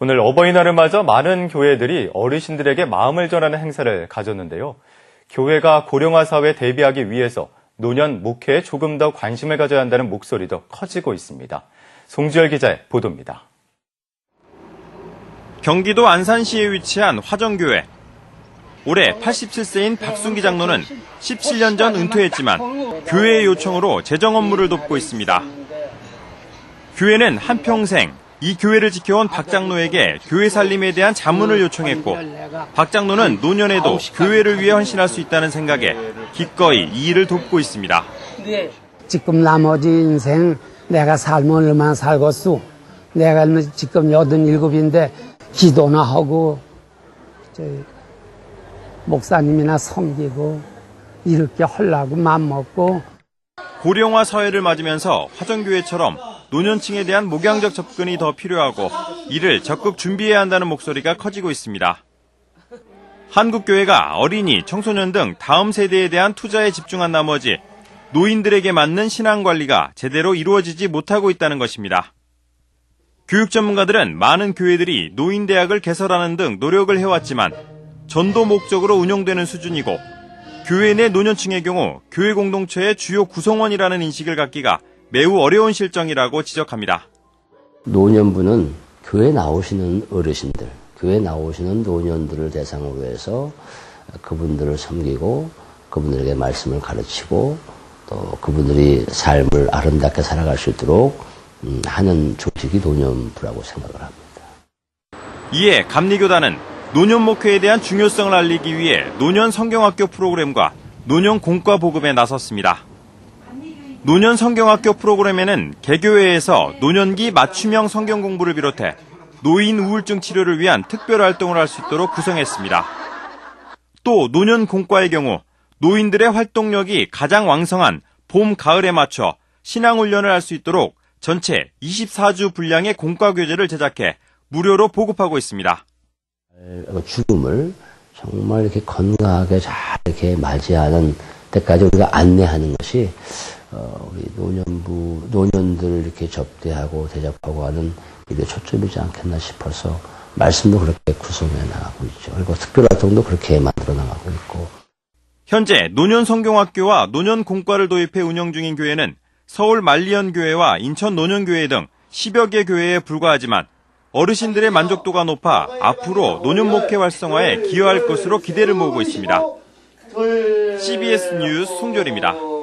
오늘 어버이날을 맞아 많은 교회들이 어르신들에게 마음을 전하는 행사를 가졌는데요. 교회가 고령화 사회에 대비하기 위해서 노년 목회에 조금 더 관심을 가져야 한다는 목소리도 커지고 있습니다. 송지열 기자의 보도입니다. 경기도 안산시에 위치한 화정교회. 올해 87세인 박순기 장로는 17년 전 은퇴했지만 교회의 요청으로 재정 업무를 돕고 있습니다. 교회는 한평생 이 교회를 지켜온 박 장로에게 교회 살림에 대한 자문을 요청했고 박 장로는 노년에도 교회를 위해 헌신할 수 있다는 생각에 기꺼이 이 일을 돕고 있습니다. 지금 나머지 인생 내가 삶을 얼마나 살겠소. 내가 지금 여든 일곱인데 기도나 하고 목사님이나 섬기고 이렇게 하려고 맘먹고 고령화 사회를 맞으면서 화정교회처럼 노년층에 대한 목양적 접근이 더 필요하고 이를 적극 준비해야 한다는 목소리가 커지고 있습니다. 한국교회가 어린이, 청소년 등 다음 세대에 대한 투자에 집중한 나머지 노인들에게 맞는 신앙 관리가 제대로 이루어지지 못하고 있다는 것입니다. 교육 전문가들은 많은 교회들이 노인대학을 개설하는 등 노력을 해왔지만 전도 목적으로 운영되는 수준이고 교회 내 노년층의 경우 교회 공동체의 주요 구성원이라는 인식을 갖기가 매우 어려운 실정이라고 지적합니다. 노년부는 교회 나오시는 어르신들, 교회 나오시는 노년들을 대상으로 해서 그분들을 섬기고 그분들에게 말씀을 가르치고 또 그분들이 삶을 아름답게 살아갈 수 있도록 음, 하는 조직이 노년부라고 생각을 합니다. 이에 감리교단은 노년 목회에 대한 중요성을 알리기 위해 노년 성경학교 프로그램과 노년 공과 보급에 나섰습니다. 노년 성경학교 프로그램에는 개교회에서 노년기 맞춤형 성경 공부를 비롯해 노인 우울증 치료를 위한 특별 활동을 할 수 있도록 구성했습니다. 또 노년 공과의 경우 노인들의 활동력이 가장 왕성한 봄, 가을에 맞춰 신앙 훈련을 할 수 있도록 전체 24주 분량의 공과 교재를 제작해 무료로 보급하고 있습니다. 죽음을 정말 이렇게 건강하게 잘 이렇게 맞이하는 때까지 우리가 안내하는 것이 어, 우리 노년부 노년들을 이렇게 접대하고 대접하고 하는 일에 초점이지 않겠나 싶어서 말씀도 그렇게 구성해 나가고 있죠. 그리고 특별 활동도 그렇게 만들어 나가고 있고. 현재 노년 성경학교와 노년 공과를 도입해 운영 중인 교회는 서울 말리언 교회와 인천 노년교회 등 10여 개 교회에 불과하지만 어르신들의 만족도가 높아 앞으로 노년 목회 활성화에 기여할 것으로 기대를 모으고 있습니다. CBS 뉴스 송절입니다.